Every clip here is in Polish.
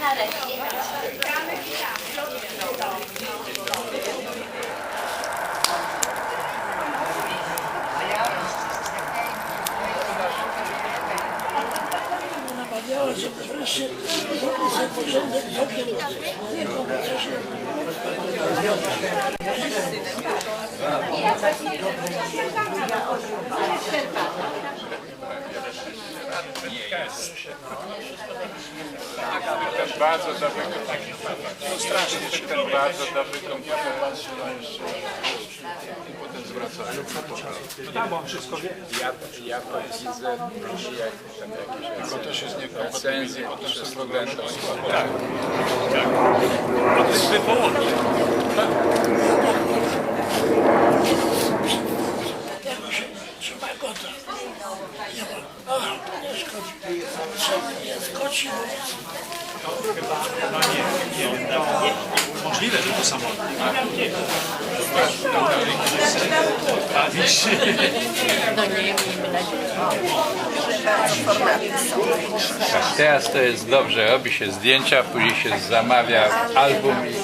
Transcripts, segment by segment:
nareszcie. Namawiała, żeby wreszcie zrobił sobie porządek w oknie. Nie, bo to się Ten bardzo dobry no strasznie ten bardzo dobry komputer i potem zwracają. Tak, bo on wszystko wie. Ja, to widzę w Rosji jak tam jakieś Tylko też jest nie recenzje przez studentów. Tak. To jest wywołanie. jakoś się trzyma kota. Nie ma. O, to nie szkodzi. Trzeba nie No nie, nie. No, możliwe, że to samo. Bawisz się. Teraz to jest dobrze, robi się zdjęcia, później się zamawia album i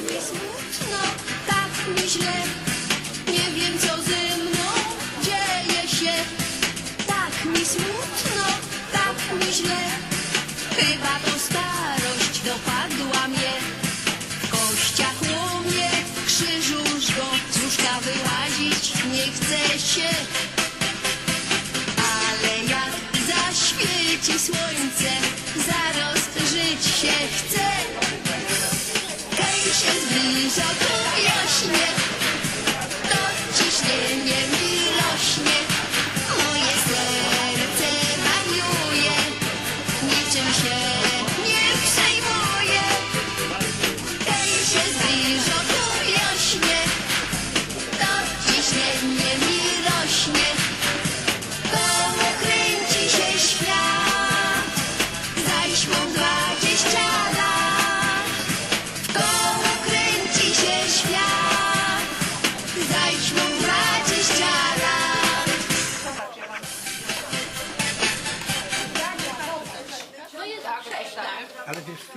mi smutno, tak mi źle. Nie wiem co ze mną dzieje się. Tak mi smutno, tak mi źle. Chyba to starość dopadła mnie zaświeci słońce Zaraz żyć się chce Hej się zbliża to jaśnie, to ciśnienie mi rośnie. Moje serce wariuje, niczym się nie przejmuje. Hej się zbliża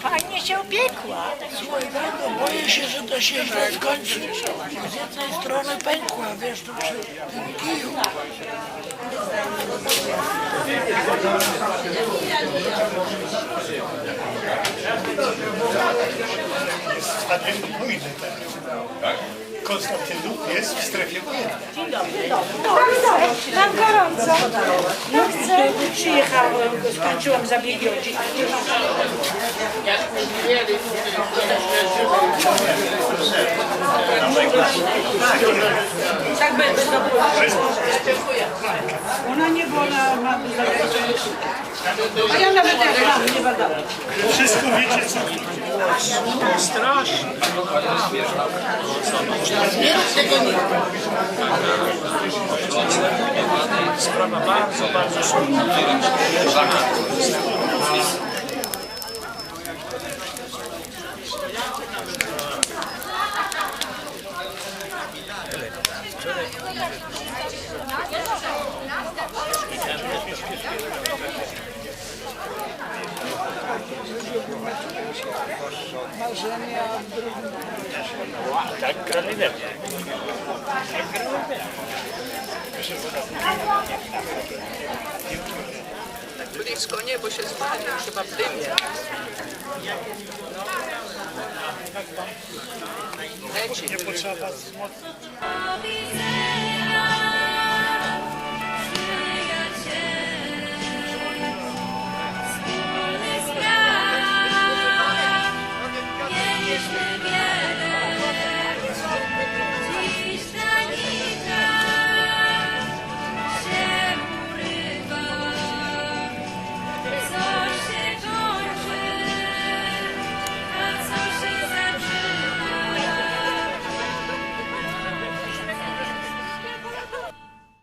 Fajnie się opiekła. Słuchaj, no, boję się, że to się źle skończy. Z jednej strony pękła, wiesz, tu przy tym kiju. Jest w stanie wojny tak? Konstantynów jest w strefie wojennej. Mam gorąco. No chcę. Przyjechałam, skończyłam zabiegi od Tak będę Ona nie, ona ma A ja nawet jak mam, nie badałam. Wszystko wiecie co Strasznie. Sprawa bardzo, bardzo Marzenia Tak, kralinę. Tak, kralinę. Proszę, blisko nie, bo się spali, chyba w dymie. Leci. nie potrzeba wzmocnić.